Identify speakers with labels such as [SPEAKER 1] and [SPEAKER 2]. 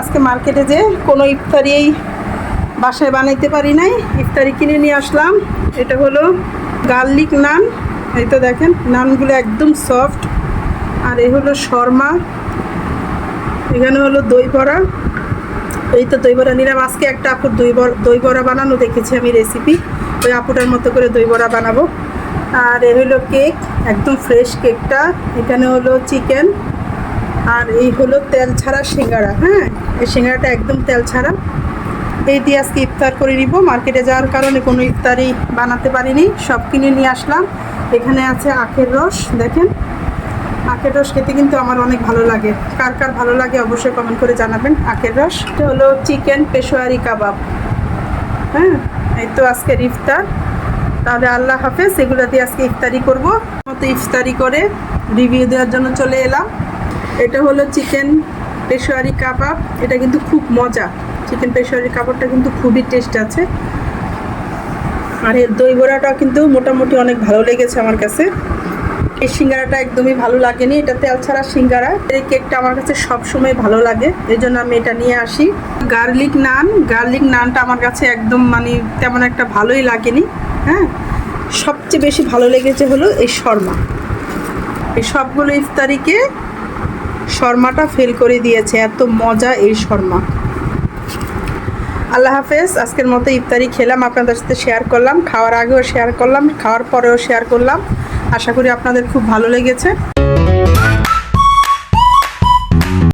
[SPEAKER 1] আজকে মার্কেটে যে কোনো ইফতারি এই বাসায় বানাইতে পারি নাই। ইফতারি কিনে নিয়ে আসলাম। এটা হলো গার্লিক নান। এই তো দেখেন, নানগুলো একদম সফট। আর এই হলো শর্মা। এখানে হলো দই বড়া। এই তো দই বড়া নিলাম। আজকে একটা আপুর দই বড়া দই বড়া বানানো দেখেছি আমি রেসিপি ওই আপুটার মতো করে দই বড়া বানাবো। আর এ হলো কেক একদম ফ্রেশ কেকটা এখানে হলো চিকেন আর এই হলো তেল ছাড়া সিঙ্গারা হ্যাঁ? এই সিঙ্গারাটা একদম তেল ছাড়া। এই দিয়ে আজকে ইফতার করে নিব। মার্কেটে যাওয়ার কারণে কোনো ইফতারি বানাতে পারিনি। সব কিনে নিয়ে আসলাম। এখানে আছে আখের রস, দেখেন? আখের রস খেতে কিন্তু আমার অনেক ভালো লাগে। কার কার ভালো লাগে অবশ্যই কমেন্ট করে জানাবেন আখের রস। এটা হলো চিকেন পেশোয়ারি কাবাব। হ্যাঁ? এই তো আজকের ইফতার। তাহলে আল্লাহ হাফেজ, এগুলো দিয়ে আজকে ইফতারি করব। মতো ইফতারি করে রিভিউ দেওয়ার জন্য চলে এলাম। এটা হলো চিকেন পেশোয়ারি কাবাব। এটা কিন্তু খুব মজা। চিকেন পেশোয়ারি কাবাবটা কিন্তু খুবই টেস্ট আছে। আর এর দই বড়াটাও কিন্তু মোটামুটি অনেক ভালো লেগেছে আমার কাছে। এই সিঙ্গারাটা একদমই ভালো লাগেনি। এটা তেল ছাড়া সিঙ্গারা। এই কেকটা আমার কাছে সবসময় ভালো লাগে। এই জন্য আমি এটা নিয়ে আসি। গার্লিক নান। গার্লিক নানটা আমার কাছে একদম মানে তেমন একটা ভালোই লাগেনি। হ্যাঁ? সবচেয়ে বেশি ভালো লেগেছে হলো এই শর্মা। এই সবগুলো ইফতারিকে শর্মাটা ফেল করে দিয়েছে, এত মজা এই শর্মা। আল্লাহ হাফেজ, আজকের মতো ইফতারি খেলাম, আপনাদের সাথে শেয়ার করলাম, খাওয়ার আগেও শেয়ার করলাম, খাওয়ার পরেও শেয়ার করলাম। আশা করি আপনাদের খুব ভালো লেগেছে।